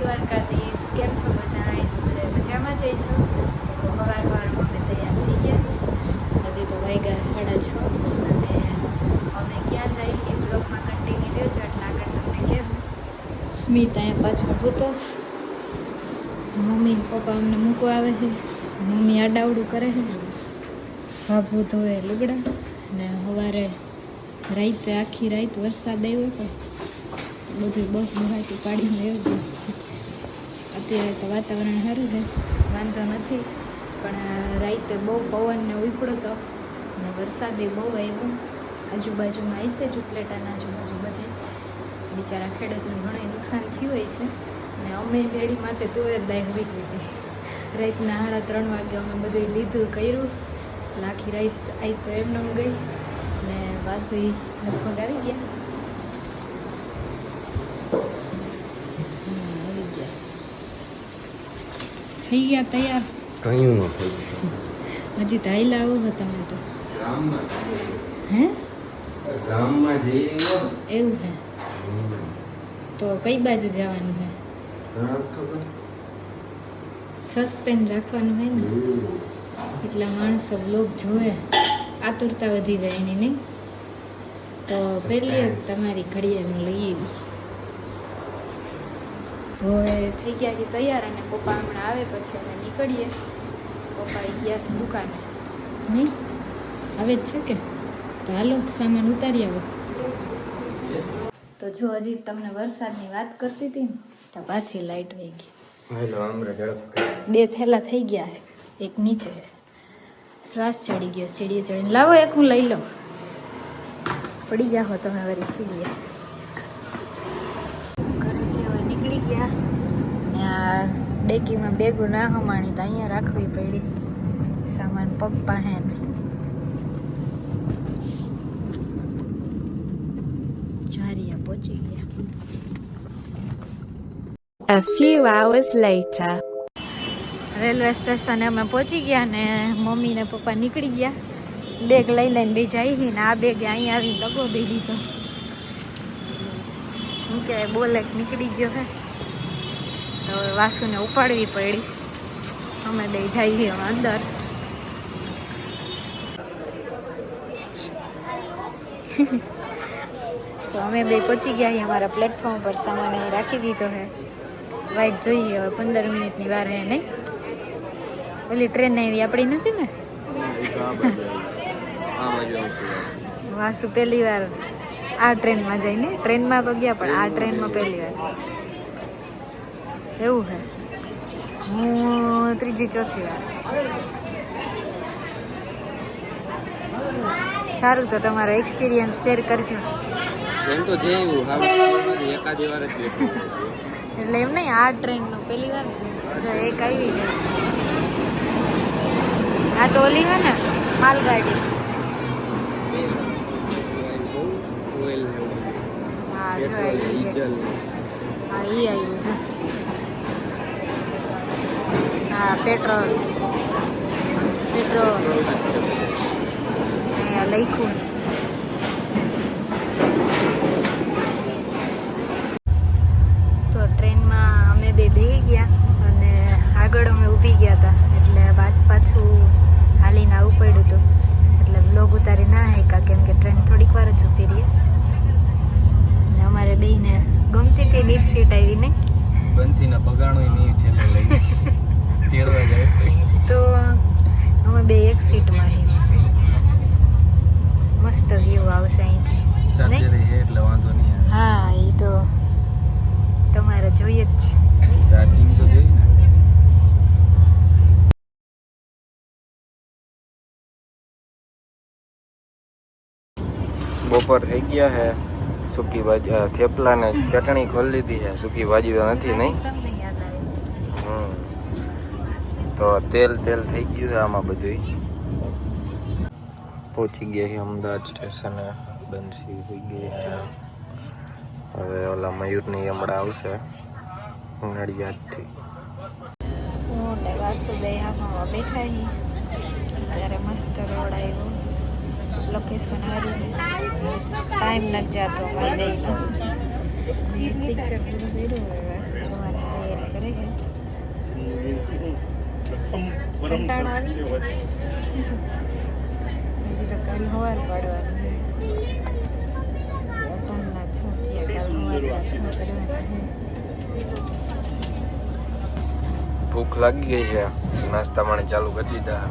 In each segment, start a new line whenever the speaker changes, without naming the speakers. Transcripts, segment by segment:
દ્વારકાધીશ, કેમ છો બધા? એ તો બધા મજામાં જઈશું તો સવાર સવારમાં અમે તૈયાર થઈ ગયા હજી તો વાગ્યા સાડા છ. અને અમે ક્યાં જઈએ બ્લોગમાં કન્ટિન્યુ રહેજો, એટલે આગળ તમને કહેવું. સ્મિત અહીંયા પાછળ પૂતો મમ્મી પપ્પા અમને મૂકવા આવે છે. મમ્મી આડાવડું કરે છે. ભાભુ ધોવે લુગડા. ને સવારે રાતે આખી રાત વરસાદ આવ્યો હતો. બધું બસ બહાટી પાડીને અત્યારે તો વાતાવરણ સારું છે. વાંધો નથી. પણ રાતે બહુ પવન ને ઉપડો તો. અને વરસાદે બહુ આવ્યો આજુબાજુમાં આવીશે જ ઉપલેટાના આજુબાજુ બધે. બિચારા ખેડૂતને ઘણું નુકસાન થયું હોય છે. ને અમે બેડી માથે તુવેર દાય હોઈ દીધી રાતના સાડા ત્રણ વાગે અમે બધું લીધું, કર્યું. લાખી રાત આવી તો એમને ગઈ. ને વાસુ લગભગ આવી ગયા હમ, આવી ગયા થઈ ગયા તૈયાર.
કયું ન થઈ
હજી તો હાઈલા આવો છો તમે તો. હે?
ગામમાં જઈ
એવું. હે? તો કઈ બાજુ જવાનું હે? સસ્પેન્ડ રાખવાનું હે ને? એટલા માણસો બ્લોગ જોવે. આતુરતા વધી જાય એની નહીં? તો પહેલી તમારી ઘડિયાળ લઈ આવી તો હવે થઈ ગયા છે તૈયાર અને પપ્પા હમણાં આવે પછી અમે નીકળીએ. પપ્પા ગયા છે દુકાને. નહીં આવે જ છે કે? તો હાલો સામાન ઉતારી આવો. તો જો હજી તમને વરસાદની વાત કરતી હતી ને તો પાછી લાઈટ વહી ગઈ. બે થેલા થઈ ગયા એક નીચે શ્વાસ ચડી ગયો સીડીએ ચડીને. લાવો એક હું લઈ લઉં. પડી જાઓ તમે વરી સીડીએ ઘરેથી હવે નીકળી ગયા ને આ ડેકીમાં બેગું ના હમાણી તો અહીંયા રાખવી પડી. સામાન પગ પાસે. ચારિયા પહોંચી ગયા.
A few hours later.
Railway સ્ટેશને અમે પહોંચી ગયા ને મમ્મી ને પપ્પા નીકળી ગયા. બેગ લઈ લઈને બે જઈ ને આ બેગ અહીં આવી લગો દઈ દીધો હું કે બોલે નીકળી ગયો છે તો વાસુને ઉપાડવી પડી. અમે બે જઈએ અંદર. તો અમે બે પહોંચી ગયા છીએ અમારા પ્લેટફોર્મ પર. સામાન અહીં રાખી દીધો છે. વાઈટ જોઈએ હવે પંદર મિનિટની વાર હે, નહીં? ઓલી ટ્રેન આવી આપણી નથી ને? વાસુ પહેલી વાર આ ટ્રેનમાં જઈને ટ્રેનમાં તો ગયા, પણ આ ટ્રેનમાં પહેલી વાર. એવું છે હું ત્રીજી ચોથી વાર. સારું તો તમારો એક્સપિરિયન્સ શેર કરજો.
એમ તો જે એવું એકાદી વાર
એટલે એમ નહીં આ ટ્રેનનો પહેલી વાર જો એક આવી ગઈ. આ તો ઓલી હે ને માલગાડી. હા જો આવી ગઈ. હા એ આવ્યું છે હા પેટ્રોલ પેટ્રોલ લખ્યું તો ટ્રેનમાં અમે બે બેહી ગયા અને આગળ અમે ઊભી ગયા હતા. એટલે વાત પાછું હાલીને આવવું પડ્યું હતું. એટલે બ્લોગ ઉતારી ના હેકા કેમ કે ટ્રેન થોડીક વાર જ ઊભી રહીએ અને અમારે બેયને ગમતી તે ગીત સીટ આવી નહીં
બંસીના પગાણો નહીં ઠેલા લઈ.
તો અમે બે એક સીટમાં છીએ. મસ્ત વ્યૂ આવશે અહીંથી.
એટલે વાંધો નહીં
હા એ તો તમારે જોઈએ જ છે.
ચાર્જિંગ તો જોઈએ બપોર થઈ ગયા હે. સૂકી ભાજી થેપલા ને ચટણી ખોલી લીધી છે સૂકી ભાજી તો નથી નહીં? હમ. તો તેલ તેલ થઈ ગયું છે આમાં બધું પહોંચી ગયા છે અમદાવાદ સ્ટેશને બંસી થઈ ગઈ હવે ઓલા મયુરની હમણાં આવશે. નડિયાદથી.
હું ને વાસુ બે હામાં બેઠા છીએ. ત્યારે મસ્ત રોડ આવ્યો. લોકેશન સારું ટાઈમ નથી જતો અમારે બેયનો પિક્ચર પૂરું કર્યું વાસુ. જોવાની કંટાળો આવી હજી તો કાલ સવાર પાડવાનું. છે. છ થયા, કાલ સવારના છ કરવાના
ભૂખ લાગી ગઈ છે. નાસ્તા માણે ચાલુ કરી દીધા.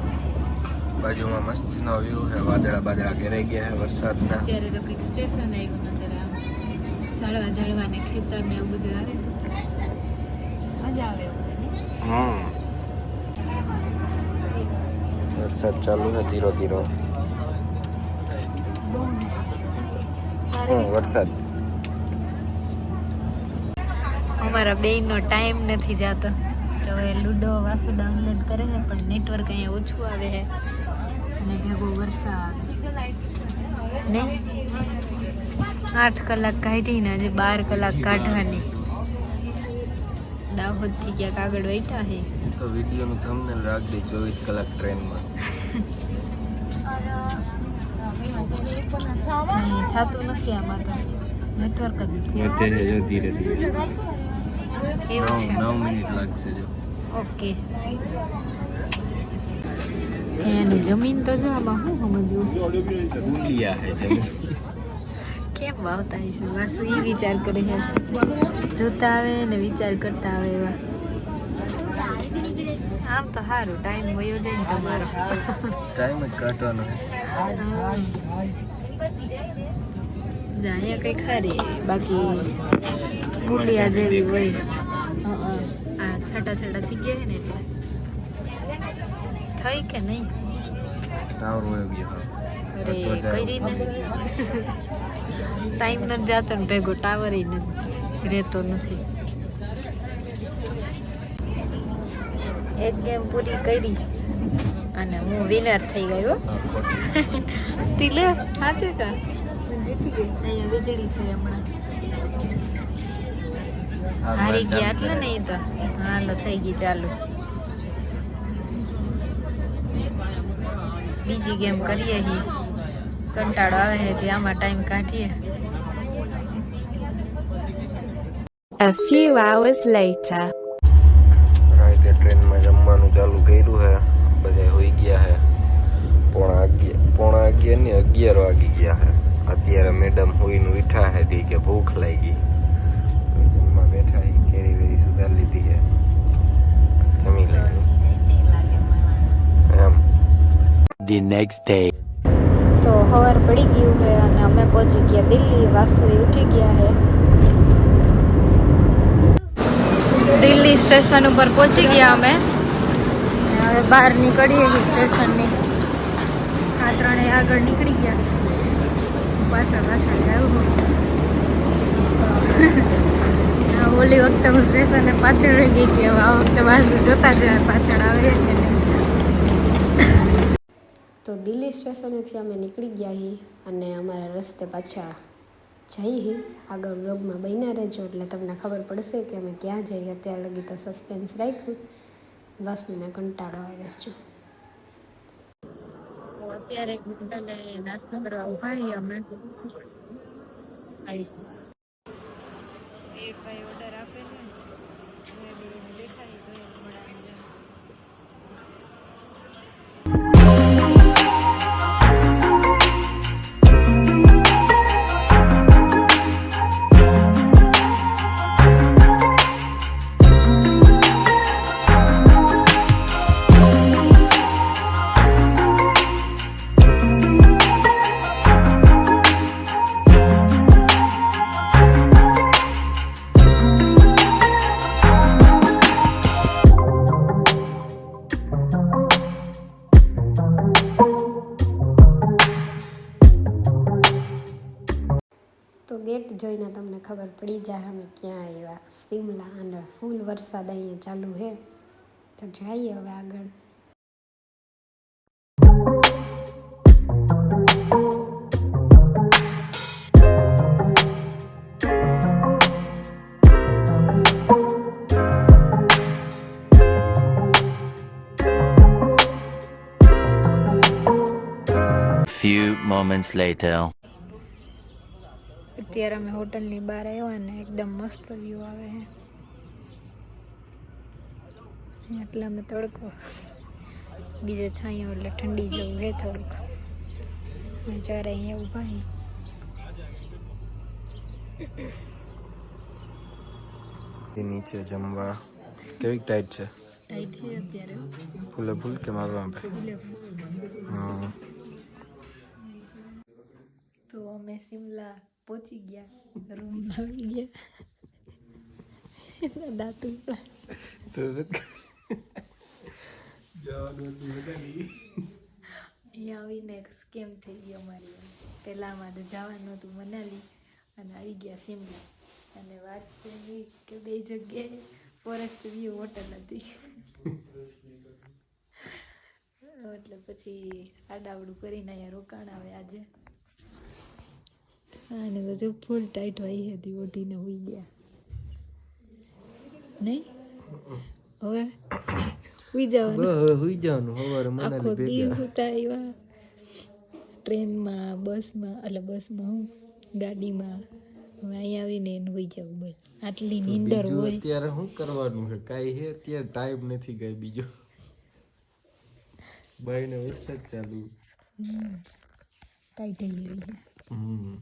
બાજુમાં મસ્ત નો વ્યૂ છે. વાદળા બાદળા ઘેરાઈ ગયા છે વરસાદના.
અત્યારે તો કંઈક સ્ટેશન આવ્યું ને અત્યારે આમ ઝાડવા ઝાડવા ને ખેતર ને એવું બધું આવે. મજા આવે
હમ. વરસાદ ચાલુ છે, ધીરો ધીરો. વરસાદ.
અમારા બેયનો ટાઈમ નથી જતો. તો હવે લૂડો, વાસુ ડાઉનલોડ કરે છે, પણ નેટવર્ક અહીંયા ઓછું આવે છે. અને ભેગો વરસાદ. ને? આઠ કલાક કાઢીને હજી બાર કલાક કાઢવાની. દાહોદથી ક્યાંક આગળ બેઠા છે.
તો વિડીયોનું થંબનેલ રાખ દે ચોવીસ કલાક ટ્રેનમાં
થતું નથી આમાં તો નેટવર્ક જ નથી.
વધે છે જો ધીરે ધીરે.
એવું છે.
9 મિનિટ લાગશે જો.
ઓકે. એની જમીન તો જો આમાં શું સમજવું?
ઉલિયા છે જમીન.
કેમ વાવતા હશે? બસ એ વિચાર કરે છે. જોતા આવે ને વિચાર કરતા આવે એવા. આમ તો સારું ટાઈમ વયો જાય ને તમારો.
ટાઈમ જ કાઢવાનો છે.
અહીંયા કઈ ખારી બાકી પુલિયા જેવી હોય. આ છાટા છાટા થઈ ગયા ને એટલે. થઈ કે નહીં?
ટાવર વયો ગયો.
અરે ટાઈમ નથી જાતો ને ભેગો ટાવર નથી રહેતો નથી. એક ગેમ પૂરી કરી અને હું વિનર થઈ ગયો. તિલે સાચે તો જીતી ગઈ. અહીંયા વીજળી થઈ હમણાં. હારી ગયા
આટલે
એટલે ને એ તો. હાલો થઈ ગઈ ચાલુ. બીજી ગેમ કરીએ હી કંટાળો આવે છે તે આમાં ટાઈમ કાઢીએ.
A few hours later.
રાતે ટ્રેનમાં જમવાનું ચાલુ કર્યું છે બધા હોઈ ગયા છે પોણા અગિયાર પોણા અગિયાર ને અગિયાર વાગી ગયા છે અત્યારે મેડમ હોઈને ઉઠા છે તી કે ભૂખ લાગી તો જમવા બેઠા છે કેરી વેરી સુધાર લીધી છે જમી લેવાની એમ
the next day.
તો સવાર પડી ગયું છે અને અમે પહોંચી ગયા દિલ્હી વાસુ ઉઠી ગયા છે. દિલ્હી સ્ટેશન ઉપર પહોંચી ગયા અમે. હવે બહાર નીકળીએ છીએ સ્ટેશનની. આ ત્રણેય આગળ નીકળી ગયા. પાછળ પાછળ જાવું ઓલી વખતે હું સ્ટેશને પાછળ રહી ગઈ હતી. હવે આ વખતે બાજુ જોતા જાય પાછળ આવે નહીં
તો દિલ્હી સ્ટેશનેથી અમે નીકળી ગયા હી અને અમારા રસ્તે પાછા જઈ હી. આગળ વ્લોગમાં બન્યા રહેજો એટલે તમને ખબર પડશે કે અમે ક્યાં જઈએ અત્યાર લગી તો સસ્પેન્સ રાખ્યું. વાસુને કંટાળો આવે છે.
અત્યારે હોટલે નાસ્તો કરવા ઊભા અમે. ભાઈ ઓર્ડર આપે છે
ગેટ જોઈને તમને ખબર પડી જાય અમે ક્યાં આવ્યા. સિમલા અને ફૂલ વરસાદ અહીંયા ચાલુ છે તો જઈએ હવે આગળ.
Few moments later.
અત્યારે અમે હોટલની બહાર આવ્યા ને એકદમ મસ્ત વ્યૂ આવે છે. એટલે અમે તડકો. બીજે છાંયો એટલે ઠંડી જેવું હે થોડુંક. જ્યારે અહીંયા ઊભા હી
નીચે જમવા. કેવી ટાઈટ છે?
ટાઈટ છે અત્યારે.
ફૂલે ફૂલ કે મારવા આપે?
ફૂલે
હા.
તો અમે સિમલા પહોંચી ગયા રૂમ આવી ગયા એના દાંતું
તરત
અહીંયા આવીને સ્કેમ થઈ ગયો અમારી પહેલાં અમારે જવાનું હતું મનાલી અને આવી ગયા સિમલા અને વાત છે એવી કે બે જગ્યાએ ફોરેસ્ટ વ્યૂ હોટલ હતી એટલે પછી આડાવડું કરીને અહીંયા રોકાણ આવે આજે અને બધું ફૂલ ટાઈટ વાઈ હતી ઓઢીને ઉઈ ગયા. નહીં? હવે ઉઈ જવાનું.
હવે હુઈ જવાનું સવારે
આખો
મનાલી ભેગા
ઉતા આવ્યા ટ્રેનમાં બસમાં એટલે બસમાં હું ગાડીમાં. હવે અહીંયા આવીને એને હોઈ જવું બોલ. આટલી નીંદર હોય.
અત્યારે શું કરવાનું છે? કાંઈ હે અત્યારે? ટાઈમ નથી કઈ બીજો. બાઈને વરસાદ ચાલુ.
ટાઈટ થઈ ગઈ
હમ.